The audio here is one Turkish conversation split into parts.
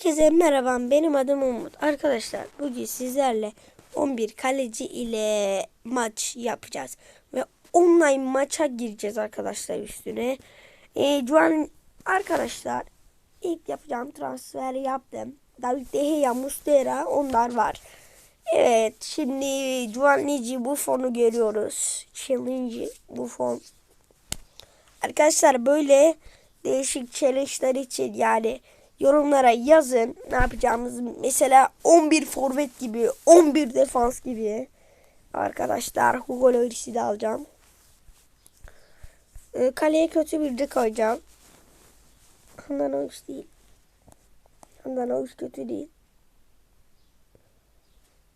Herkese merhaba. Benim adım Umut. Arkadaşlar bugün sizlerle 11 kaleci ile maç yapacağız. Ve online maça gireceğiz arkadaşlar üstüne. Ee, şu an arkadaşlar ilk yapacağım transferi yaptım. David De Gea, Mustera onlar var. Evet şimdi Gianluigi Buffon'u görüyoruz. Challenge Buffon. Arkadaşlar böyle değişik challenge'lar için yani yorumlara yazın ne yapacağımızı. Mesela 11 forvet gibi, 11 defans gibi. Arkadaşlar Hugo Lloris'i de alacağım. Ee, kaleye kötü bir de koyacağım. Handan Oğuz değil. Handan Oğuz kötü değil.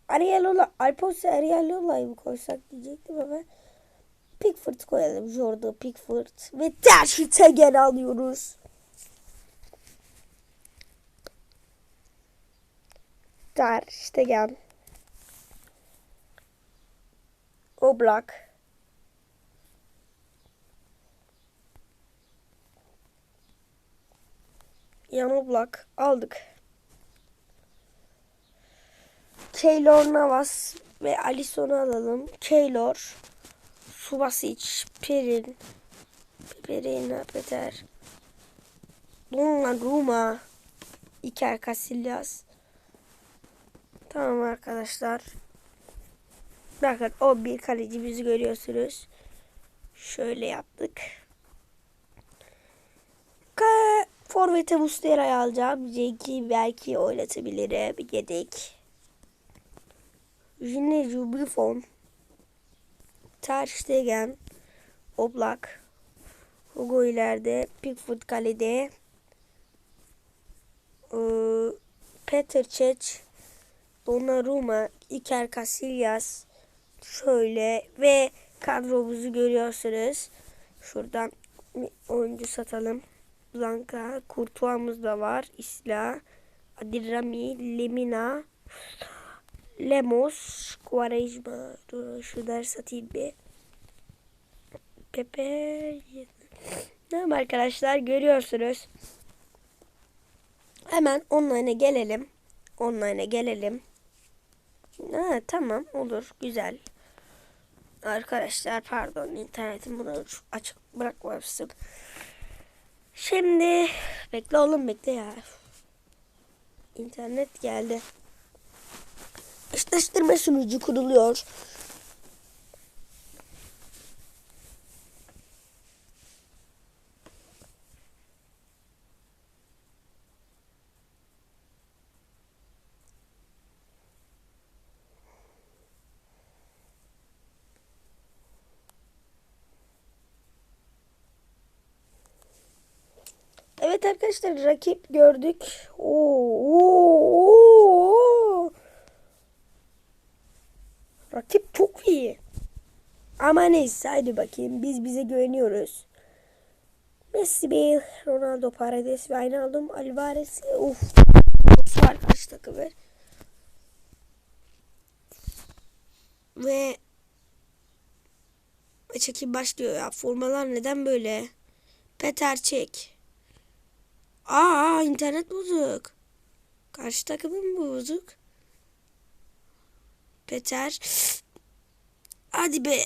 Ariel Ola, Alphonse Ariel Ola'yı mı koysak diyecektim ama Pickford koyalım. Jordan Pickford. Ve Ter Stegen alıyoruz. Ter Stegen. Oblak. Yan Oblak aldık. Keylor Navas ve Alisson'u alalım. Keylor, Subasic, Perin, Perina, Peter, Donnarumma, Iker Casillas. Tamam arkadaşlar. Bakın o bir kalecimizi görüyorsunuz. Şöyle yaptık. Ka Forvet'e Mustera'yı alacağım. Cenk'i belki oynatabilirim. Yedek. Yine Buffon. Ter Stegen. Oblak. Hugo ileride. Pickford kalede. Ee, Peter Cech. Donnarumma. Iker Casillas. Şöyle ve kadromuzu görüyorsunuz. Şuradan bir oyuncu satalım. Blanca. Kurtuğamız da var. Isla. Adirami. Lemina. Lemos, Quaresma, dur şu satayım bir. Pepe. Tamam arkadaşlar görüyorsunuz. Hemen online'a gelelim. Online'a gelelim. Ha, tamam olur güzel. Arkadaşlar pardon internetim bunu açık bırakmamıştım. Şimdi bekle oğlum bekle ya. İnternet geldi. Eşleştirme sunucu kuruluyor. Evet arkadaşlar rakip gördük. Oo, oo, oo. Rakip çok iyi. Ama neyse hadi bakayım biz bize güveniyoruz. Messi, Bale, Ronaldo, Paredes, Wijnaldum, Alvarez. Uf. Var karşı takımı. Ve çekim başlıyor ya. Formalar neden böyle? Peter çek. Aa internet bozuk. Karşı takımın mı bozuk? Peter. Hadi be.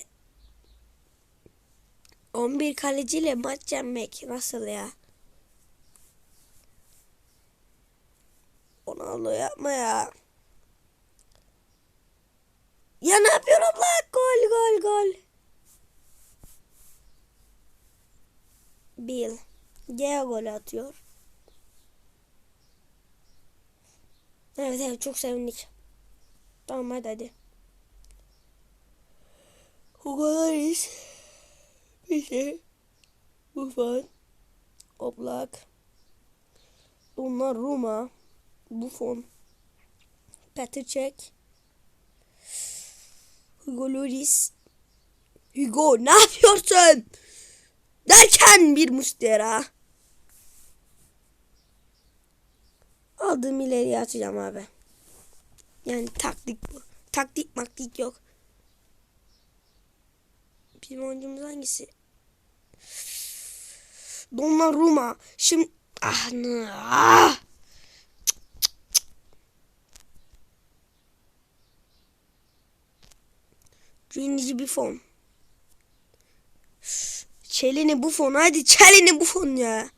11 kaleciyle maç yenmek nasıl ya? Ronaldo yapma ya. Ya ne yapıyorum lan? Gol gol gol. Bill. Gea gol atıyor. Evet evet çok sevindik. Tamam hadi hadi. Hugo Lloris. Bize. Buffon. Oblak. Donnarumma. Buffon. Petr Cech. Hugo Lloris. Hugo ne yapıyorsun? Derken bir mustera. Aldığım ileriye atacağım abi. Yani taktik bu. Taktik maktik yok. Bizim oyuncumuz hangisi? Donnarumma. Şimdi ah ne ah. Cringe bir fon. Çelini bu fon. Hadi çelini bu fon ya.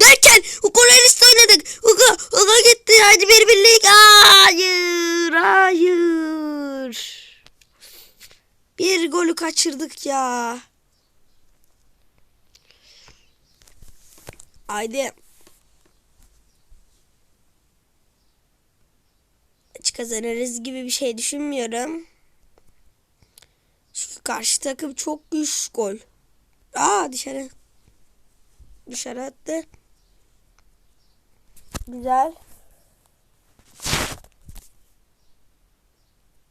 Derken Ukulelist oynadık. Uka, Uka gitti. Hadi bir birlik. Hayır. Hayır. Bir golü kaçırdık ya. Haydi. Maç kazanırız gibi bir şey düşünmüyorum. Çünkü karşı takım çok güçlü gol. Aa dışarı. Dışarı attı. Güzel.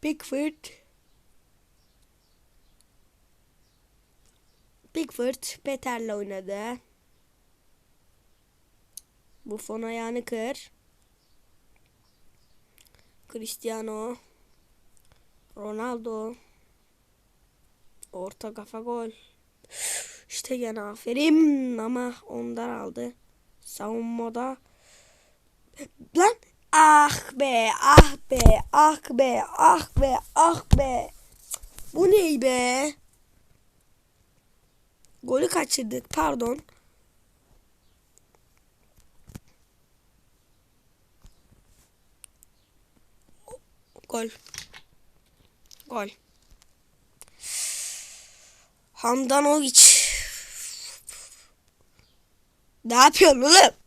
Pickford. Pickford Peter'le oynadı. Buffon ayağını kır. Cristiano. Ronaldo. Orta kafa gol. İşte gene aferin ama ondan aldı. Savunmada. Lan ah be ah be ah be ah be ah be. Bu ney be? Golü kaçırdık pardon. Gol. Gol. Handanovic. Ne yapıyorsun oğlum?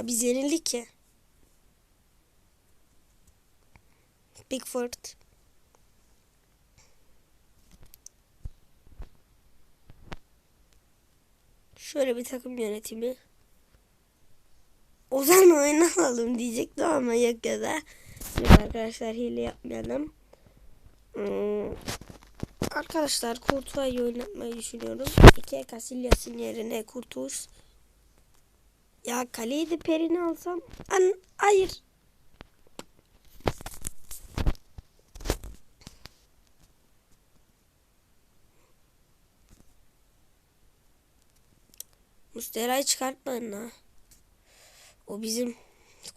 Ya biz yenildik ki. Pickford. Şöyle bir takım yönetimi. Ozan oyunu alalım diyecektim ama yok ya da. Şimdi arkadaşlar hile yapmayalım. Hmm. Arkadaşlar Kurtuğa'yı oynatmayı düşünüyorum. İki Casillas'ın yerine Kurtuğuz. Ya kaleyi de Perini alsam. An hayır. Mustera'yı çıkartmayın ha. O bizim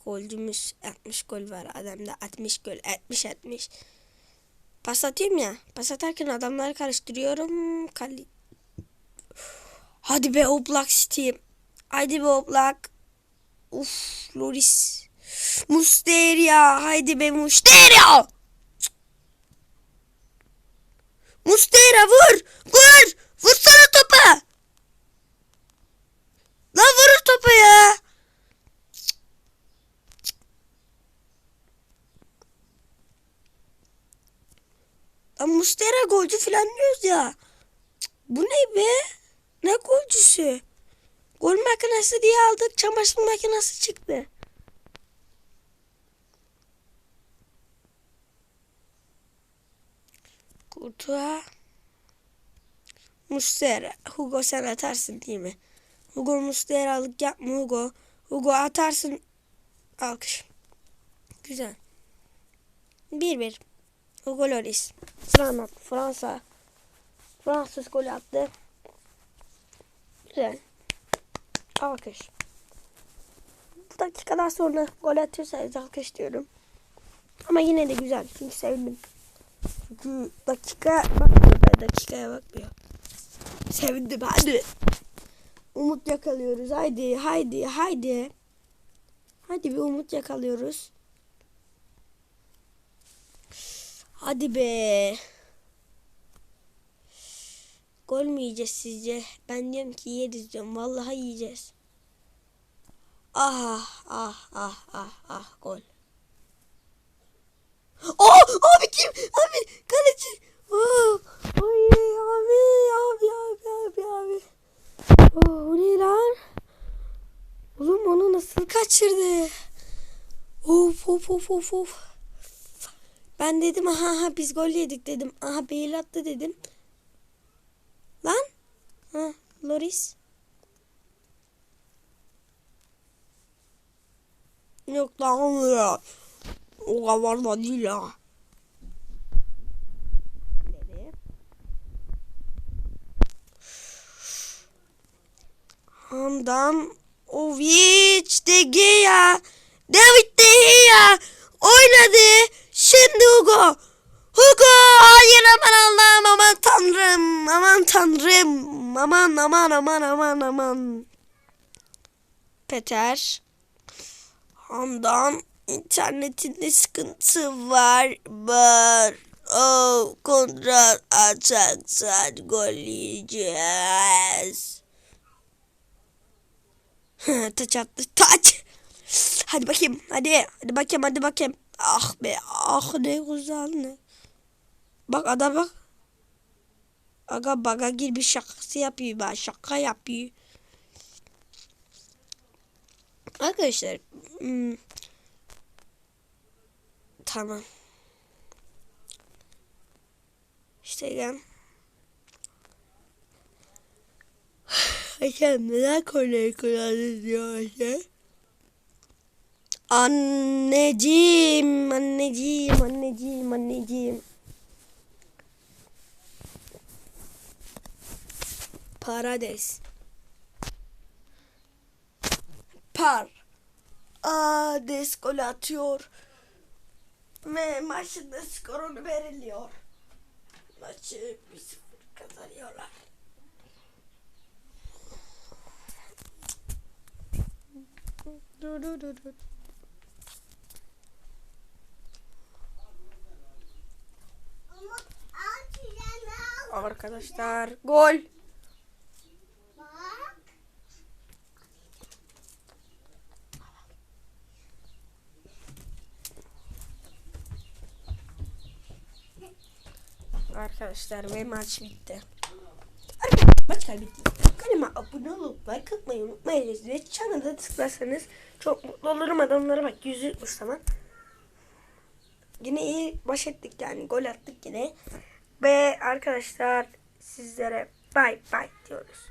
golcümüz 60 gol var. Adamda 60 gol. 60 60. Pas atıyorum ya. Pas atarken adamları karıştırıyorum. Kali... Hadi be Oblak City. Hadi be Oblak. Uf Loris. Musteria. Haydi be Musteria. Mustera vur. Vur. Vursana topa. Lan vurur topa ya. Lan Mustera golcü falan diyoruz ya. Bu ne be? Ne golcüsü? Gol makinesi diye aldık. Çamaşır makinesi çıktı. Kurtuğa. Mustera. Hugo sen atarsın değil mi? Hugo Mustera'lık yapma Hugo. Hugo atarsın. Alkış. Güzel. 1-1. Hugo Lloris. Fransa. Fransa. Fransız gol attı. Güzel. Alkış. Bu dakikadan sonra gol atıyorsanız alkış diyorum. Ama yine de güzel. Çünkü sevdim. Çünkü dakika bakmıyor ben dakikaya bakmıyor. Sevindim hadi. Umut yakalıyoruz. Haydi haydi haydi. Hadi bir umut yakalıyoruz. Hadi be. Gol mü yiyeceğiz sizce? Ben diyorum ki yeriz diyorum. Vallahi yiyeceğiz. Ah ah ah ah ah gol. Oh abi kim? Abi kaleci. Oh, oy abi abi abi abi abi. Oh, o ne lan? Oğlum onu nasıl kaçırdı? Of of of of of. Ben dedim aha, aha biz gol yedik dedim. Aha Bale attı dedim. Lan. Ha Loris. Yok lan ya. O kadar da değil ya. Handam Ovic De Gea David De Gea oynadı. Şimdi Hugo. Hayır aman Allah'ım aman tanrım aman tanrım aman aman aman aman aman. Peter. Handan internetinde sıkıntı var. Var. Oh, kontra ataksan gol yiyeceğiz. taç attı. Taç. Hadi bakayım. Hadi. Hadi bakayım. Hadi bakayım. Ah be. Ah ne güzel ne. Bak adam bak. Aga baga gir bir şakası yapıyor. Ben şaka yapıyor. Arkadaşlar. hmm, Tamam. İşte gel. Hakem neden konuyu kullandın diyor işte. Anneciğim, anneciğim, anneciğim, anneciğim. Parades. Par. Ades gol atıyor. Ve maçın da skorunu veriliyor. Maçı 1-0 kazanıyorlar. Dur dur dur dur. Arkadaşlar gol. Arkadaşlar ve maç bitti. Arkadaşlar maç kaybetti. Kanalıma abone olup like atmayı unutmayınız ve çanada tıklarsanız çok mutlu olurum. Adamlara bak yüzü yutmuş zaman. Yine iyi baş ettik yani gol attık yine. Ve arkadaşlar sizlere bay bay diyoruz.